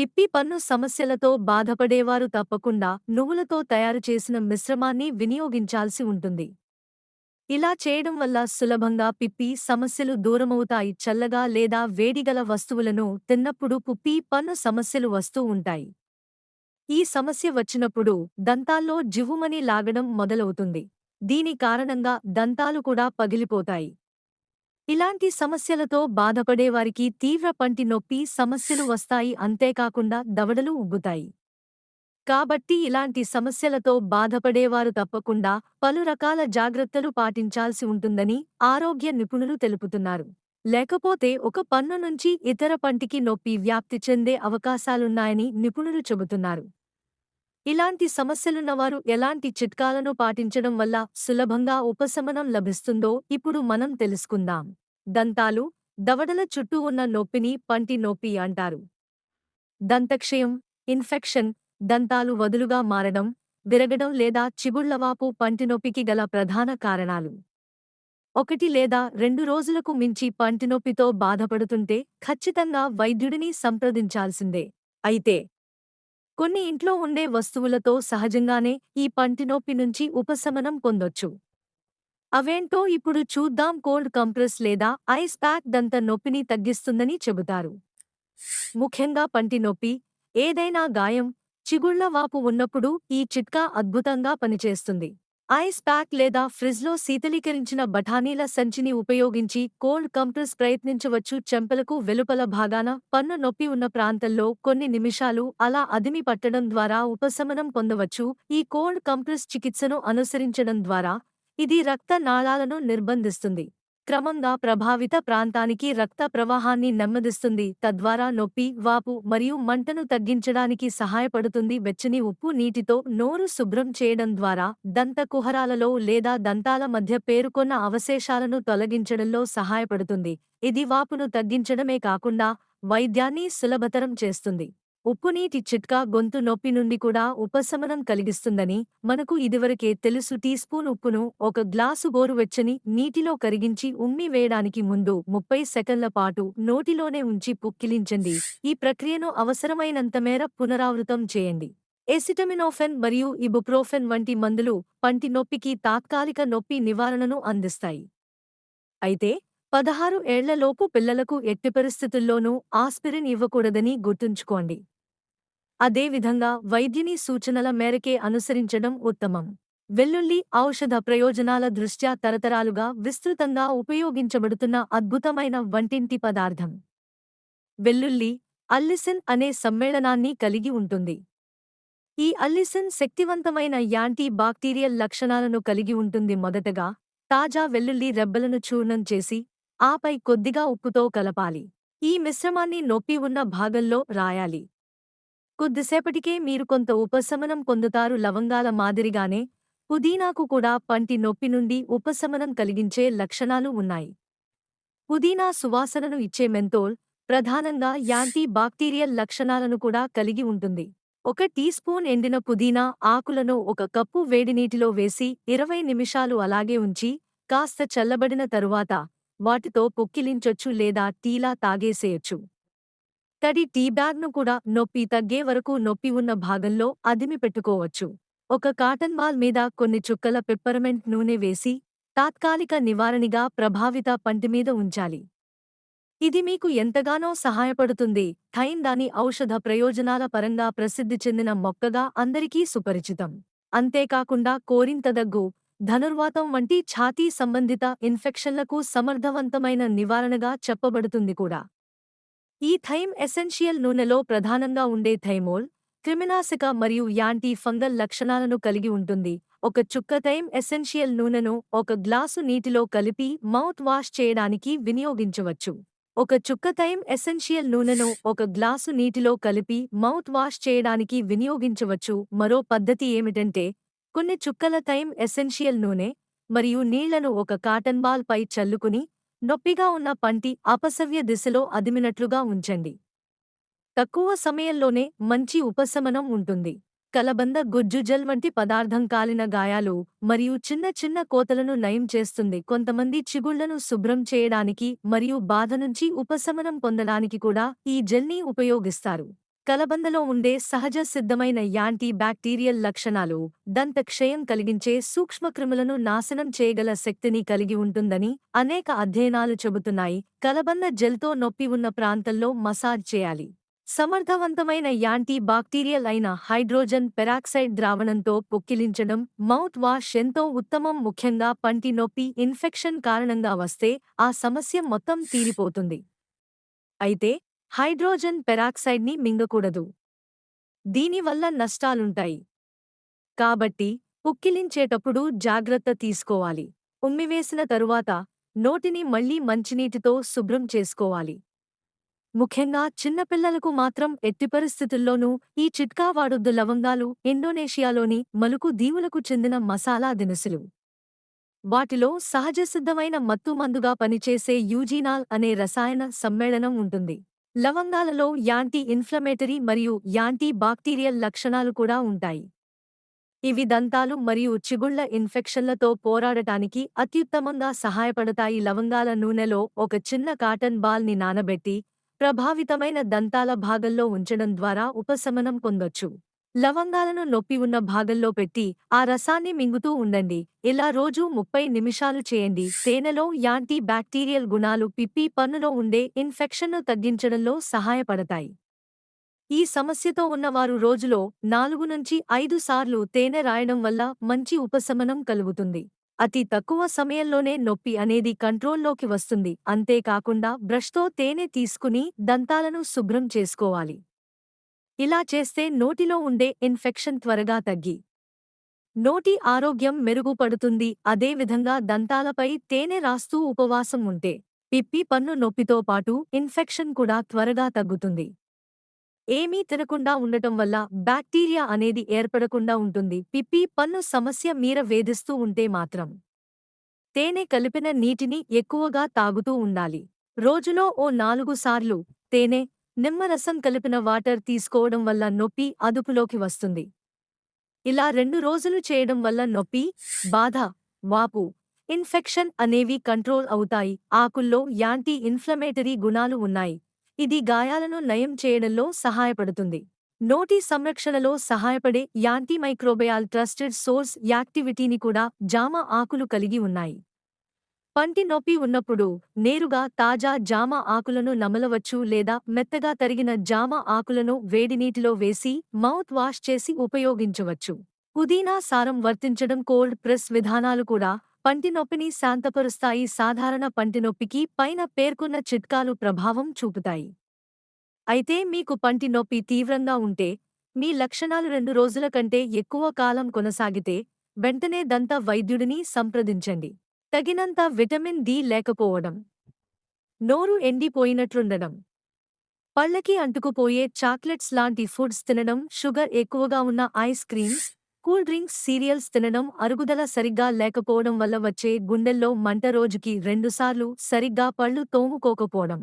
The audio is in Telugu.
పిప్పి పన్ను సమస్యలతో బాధపడేవారు తప్పకుండా నువ్వులతో తయారు చేసిన మిశ్రమాన్ని వినియోగించాల్సి ఉంటుంది. ఇలా చేయడం వల్ల సులభంగా పిప్పి సమస్యలు దూరమవుతాయి చల్లగా లేదా వేడిగల వస్తువులను తిన్నప్పుడు పుప్పి పన్ను సమస్యలు వస్తూ ఉంటాయి. ఈ సమస్య వచ్చినప్పుడు దంతాల్లో జివ్వుమని లాగడం మొదలవుతుంది. దీని కారణంగా దంతాలు కూడా పగిలిపోతాయి. ఇలాంటి సమస్యలతో బాధపడేవారికి తీవ్ర పంటి నొప్పి సమస్యలు వస్తాయి. అంతేకాకుండా దవడలు ఉబ్బుతాయి. కాబట్టి ఇలాంటి సమస్యలతో బాధపడేవారు తప్పకుండా పలు రకాల జాగ్రత్తలు పాటించాల్సి ఉంటుందని ఆరోగ్య నిపుణులు తెలుపుతున్నారు. లేకపోతే ఒక పన్ను నుంచి ఇతర పంటికి నొప్పి వ్యాప్తి చెందే అవకాశాలున్నాయని నిపుణులు చెబుతున్నారు. ఇలాంటి సమస్యలున్నవారు ఎలాంటి చిట్కాలను పాటించడం వల్ల సులభంగా ఉపశమనం లభిస్తుందో ఇప్పుడు మనం తెలుసుకుందాం. దంతాలు దవడల చుట్టూ ఉన్న నొప్పిని పంటి నొప్పి అంటారు. దంతక్షయం ఇన్ఫెక్షన్ దంతాలు వదులుగా మారడం విరగడం లేదా చిగుళ్ళవాపు పంటినొప్పికి గల ప్రధాన కారణాలు. ఒకటి లేదా రెండు రోజులకు మించి పంటినొప్పితో బాధపడుతుంటే ఖచ్చితంగా వైద్యుడిని సంప్రదించాల్సిందే. అయితే కొన్ని ఇంట్లో ఉండే వస్తువులతో సహజంగానే ఈ పంటినొప్పి నుంచి ఉపశమనం పొందొచ్చు. అవేంటో ఇప్పుడు చూద్దాం. కోల్డ్ కంప్రెస్ లేదా ఐస్ ప్యాక్ దంత నొప్పిని తగ్గిస్తుందని చెబుతారు. ముఖ్యంగా పంటి నొప్పి ఏదైనా గాయం చిగుళ్ళ వాపు ఉన్నప్పుడు ఈ చిట్కా అద్భుతంగా పనిచేస్తుంది. ఐస్ ప్యాక్ లేదా ఫ్రిజ్లో శీతలీకరించిన బఠానీల సంచిని ఉపయోగించి కోల్డ్ కంప్రెస్ ప్రయత్నించవచ్చు. చెంపలకు వెలుపల భాగాన పన్ను నొప్పి ఉన్న ప్రాంతంలో కొన్ని నిమిషాలు అలా అదిమి పట్టడం ద్వారా ఉపశమనం పొందవచ్చు. ఈ కోల్డ్ కంప్రెస్ చికిత్సను అనుసరించడం ద్వారా ఇది రక్త నాళాలను నిర్బంధిస్తుంది. క్రమంగా ప్రభావిత ప్రాంతానికి రక్త ప్రవాహాన్ని నెమ్మదిస్తుంది. తద్వారా నొప్పి వాపు మరియు మంటను తగ్గించడానికి సహాయపడుతుంది. వెచ్చని ఉప్పు నీటితో నోరు శుభ్రం చేయడం ద్వారా దంత కుహరాలలో లేదా దంతాల మధ్య పేరుకొన్న అవశేషాలను తొలగించడంలో సహాయపడుతుంది. ఇది వాపును తగ్గించడమే కాకుండా వైద్యాన్ని సులభతరం చేస్తుంది. ఉప్పునీటి చిట్కా గొంతు నొప్పి నుండి కూడా ఉపశమనం కలిగిస్తుందని మనకు ఇదివరకే తెలుసు. టీ స్పూన్ ఉప్పును ఒక గ్లాసు గోరువెచ్చని నీటిలో కరిగించి ఉమ్మి వేయడానికి ముందు ముప్పై సెకన్ల పాటు నోటిలోనే ఉంచి పుక్కిలించండి. ఈ ప్రక్రియను అవసరమైనంత మేర పునరావృతం చేయండి. ఎసిటమినోఫెన్ మరియు ఇబుప్రోఫెన్ వంటి మందులు పంటి నొప్పికి తాత్కాలిక నొప్పి నివారణను అందిస్తాయి. అయితే పదహారు ఏళ్ళలోపు పిల్లలకు ఎట్టి పరిస్థితుల్లోనూ ఆస్పిరిన్ ఇవ్వకూడదని గుర్తుంచుకోండి. అదేవిధంగా వైద్యుని సూచనల మేరకే అనుసరించడం ఉత్తమం. వెల్లుల్లి ఔషధ ప్రయోజనాల దృష్ట్యా తరతరాలుగా విస్తృతంగా ఉపయోగించబడుతున్న అద్భుతమైన వంటింటి పదార్థం. వెల్లుల్లి అల్లిసిన్ అనే సమ్మేళనాన్ని కలిగి ఉంటుంది. ఈ అల్లిసిన్ శక్తివంతమైన యాంటీ బాక్టీరియల్ లక్షణాలను కలిగి ఉంటుంది. మొదటగా తాజా వెల్లుల్లి రెబ్బలను చూర్ణం చేసి ఆపై కొద్దిగా ఉప్పుతో కలపాలి. ఈ మిశ్రమాన్ని నొప్పి ఉన్న భాగంలో రాయాలి. కొద్దిసేపటికే మీరు కొంత ఉపశమనం పొందుతారు. లవంగాల మాదిరిగానే పుదీనాకు కూడా పంటి నొప్పి నుండి ఉపశమనం కలిగించే లక్షణాలు ఉన్నాయి. పుదీనా సువాసనను ఇచ్చే మెంతోల్ ప్రధానంగా యాంటీ బాక్టీరియల్ లక్షణాలను కూడా కలిగి ఉంటుంది. ఒక టీ స్పూన్ ఎండిన పుదీనా ఆకులను ఒక కప్పు వేడినీటిలో వేసి ఇరవై నిమిషాలు అలాగే ఉంచి కాస్త చల్లబడిన తరువాత వాటితో పొక్కిలించొచ్చు లేదా టీలా తాగేసేయొచ్చు. తడి టీ బ్యాగ్ను కూడా నొప్పి తగ్గే వరకు నొప్పి ఉన్న భాగంలో అదిమి పెట్టుకోవచ్చు. ఒక కాటన్ బాల్ మీద కొన్ని చుక్కల పెప్పర్మెంట్ నూనె వేసి తాత్కాలిక నివారణగా ప్రభావిత పంటిమీద ఉంచాలి. ఇది మీకు ఎంతగానో సహాయపడుతుంది. థైన్ దాని ఔషధ ప్రయోజనాల పరంగా ప్రసిద్ధి చెందిన మొక్కగా అందరికీ సుపరిచితం. అంతేకాకుండా కోరింత దగ్గు ధనుర్వాతం వంటి ఛాతీ సంబంధిత ఇన్ఫెక్షన్లకు సమర్థవంతమైన నివారణగా చెప్పబడుతుంది కూడా. ఈ థైమ్ ఎసెన్షియల్ నూనెలో ప్రధానంగా ఉండే థైమోల్ క్రిమినాశక మరియు యాంటీ ఫంగల్ లక్షణాలను కలిగి ఉంటుంది. ఒక చుక్క థైమ్ ఎసెన్షియల్ నూనెను ఒక గ్లాసు నీటిలో కలిపి మౌత్ వాష్ చేయడానికి వినియోగించవచ్చు. ఒక చుక్క థైమ్ ఎసెన్షియల్ నూనెను ఒక గ్లాసు నీటిలో కలిపి మౌత్ వాష్ చేయడానికి వినియోగించవచ్చు. మరో పద్ధతి ఏమిటంటే కొన్ని చుక్కల థైమ్ ఎసెన్షియల్ నూనె మరియు నీళ్ళను ఒక కాటన్ బాల్ పై చల్లుకుని నొప్పిగా ఉన్న పంటి అపసవ్య దిశలో అదిమినట్లుగా ఉంచండి. తక్కువ సమయంలోనే మంచి ఉపశమనం ఉంటుంది. కలబంద గుజ్జు జెల్ వంటి పదార్థం కాలిన గాయాలు మరియు చిన్న చిన్న కోతలను నయం చేస్తుంది. కొంతమంది చిగుళ్ళను శుభ్రం చేయడానికి మరియు బాధ నుంచి ఉపశమనం పొందడానికి కూడా ఈ జెల్ని ఉపయోగిస్తారు. కలబందలో ఉండే సహజ సిద్ధమైన యాంటీ బ్యాక్టీరియల్ లక్షణాలు దంత క్షయం కలిగించే సూక్ష్మక్రిములను నాశనం చేయగల శక్తిని కలిగి ఉంటుందని అనేక అధ్యయనాలు చెబుతున్నాయి. కలబంద జెల్తో నొప్పి ఉన్న ప్రాంతంలో మసాజ్ చేయాలి. సమర్థవంతమైన యాంటీ బాక్టీరియల్ అయిన హైడ్రోజన్ పెరాక్సైడ్ ద్రావణంతో పొక్కిలించడం మౌత్ వాష్ ఎంతో ఉత్తమం ముఖ్యంగా పంటి నొప్పి ఇన్ఫెక్షన్ కారణంగా వస్తే ఆ సమస్య మొత్తం తీరిపోతుంది. అయితే హైడ్రోజన్ పెరాక్సైడ్ని మింగకూడదు. దీనివల్ల నష్టాలుంటాయి. కాబట్టి పుక్కిలించేటప్పుడు జాగ్రత్త తీసుకోవాలి. ఉమ్మివేసిన తరువాత నోటిని మళ్ళీ మంచినీటితో శుభ్రం చేసుకోవాలి. ముఖ్యంగా చిన్నపిల్లలకు మాత్రం ఎట్టి పరిస్థితుల్లోనూ ఈ చిట్కా వాడొద్దు లవంగాలు ఇండోనేషియాలోని మలుకు దీవులకు చెందిన మసాలా దినుసులు. వాటిలో సహజసిద్ధమైన మత్తుమందుగా పనిచేసే యూజీనాల్ అనే రసాయన సమ్మేళనం ఉంటుంది. లవంగాలలో యాంటీ ఇన్ఫ్లమేటరీ మరియు యాంటీ బాక్టీరియల్ లక్షణాలు కూడా ఉంటాయి. ఇవి దంతాలు మరియు చిగుళ్ళ ఇన్ఫెక్షన్లతో పోరాడటానికి అత్యుత్తమంగా సహాయపడతాయి. లవంగాల నూనెలో ఒక చిన్న కాటన్ బాల్ని నానబెట్టి ప్రభావితమైన దంతాల భాగంలో ఉంచడం ద్వారా ఉపశమనం పొందొచ్చు. లవంగాలను నొప్పి ఉన్న భాగంలో పెట్టి ఆ రసాన్ని మింగుతూ ఉండండి. ఇలా రోజూ ముప్పై నిమిషాలు చేయండి. తేనెలో యాంటీ బ్యాక్టీరియల్ గుణాలు పిప్పి పన్నులో ఉండే ఇన్ఫెక్షన్ను తగ్గించడంలో సహాయపడతాయి. ఈ సమస్యతో ఉన్నవారు రోజులో నాలుగు నుంచి ఐదు సార్లు తేనె రాయడం వల్ల మంచి ఉపశమనం కలుగుతుంది. అతి తక్కువ సమయంలోనే నొప్పి అనేది కంట్రోల్లోకి వస్తుంది. అంతేకాకుండా బ్రష్తో తేనె తీసుకుని దంతాలను శుభ్రం చేసుకోవాలి. ఇలా చేస్తే నోటిలో ఉండే ఇన్ఫెక్షన్ త్వరగా తగ్గి. నోటి ఆరోగ్యం మెరుగుపడుతుంది. అదేవిధంగా దంతాలపై తేనె రాస్తూ ఉపవాసం ఉంటే పిప్పి పన్ను నొప్పితో పాటు ఇన్ఫెక్షన్ కూడా త్వరగా తగ్గుతుంది. ఏమీ తినకుండా ఉండటం వల్ల బ్యాక్టీరియా అనేది ఏర్పడకుండా ఉంటుంది. పిప్పి పన్ను సమస్య మీర వేధిస్తూ ఉంటే మాత్రం తేనె కలిపిన నీటిని ఎక్కువగా తాగుతూ ఉండాలి. రోజులో ఓ నాలుగు సార్లు తేనె నిమ్మరసం కలిపిన వాటర్ తీసుకోవడం వల్ల నొప్పి అదుపులోకి వస్తుంది. ఇలా రెండు రోజులు చేయడం వల్ల నొప్పి బాధ వాపు ఇన్ఫెక్షన్ అనేవి కంట్రోల్ అవుతాయి. ఆకుల్లో యాంటీ ఇన్ఫ్లమేటరీ గుణాలు ఉన్నాయి. ఇది గాయాలను నయం చేయడంలో సహాయపడుతుంది. నోటి సంరక్షణలో సహాయపడే యాంటీమైక్రోబయాల్ ట్రస్టెడ్ సోర్స్ యాక్టివిటీని కూడా జామ ఆకులు కలిగి ఉన్నాయి. పంటి నొప్పి ఉన్నప్పుడు నేరుగా తాజా జామ ఆకులను నమలవచ్చు లేదా మెత్తగా తరిగిన జామ ఆకులను వేడినీటిలో వేసి మౌత్ వాష్ చేసి ఉపయోగించవచ్చు. పుదీనా సారం వర్తించడం కోల్డ్ ప్రెస్ విధానాలు కూడా పంటి నొప్పిని శాంతపరుస్తాయి. సాధారణ పంటి నొప్పికి పైన పేర్కొన్న చిట్కాలు ప్రభావం చూపుతాయి. అయితే మీకు పంటి నొప్పి తీవ్రంగా ఉంటే మీ లక్షణాలు రెండు రోజుల కంటే ఎక్కువ కాలం కొనసాగితే వెంటనే దంత వైద్యుడిని సంప్రదించండి. తగినంత విటమిన్ డి లేకపోవడం నోరు ఎండిపోయినట్లుండడం పళ్ళకి అంటుకుపోయే చాక్లెట్స్ లాంటి ఫుడ్స్ తినడం షుగర్ ఎక్కువగా ఉన్న ice creams cool drinks cereals తినడం అరుగుదల సరిగ్గా లేకపోవడం వల్ల వచ్చే గుండెల్లో మంట రోజుకి రెండుసార్లు సరిగ్గా పళ్ళు తోముకోకపోవడం.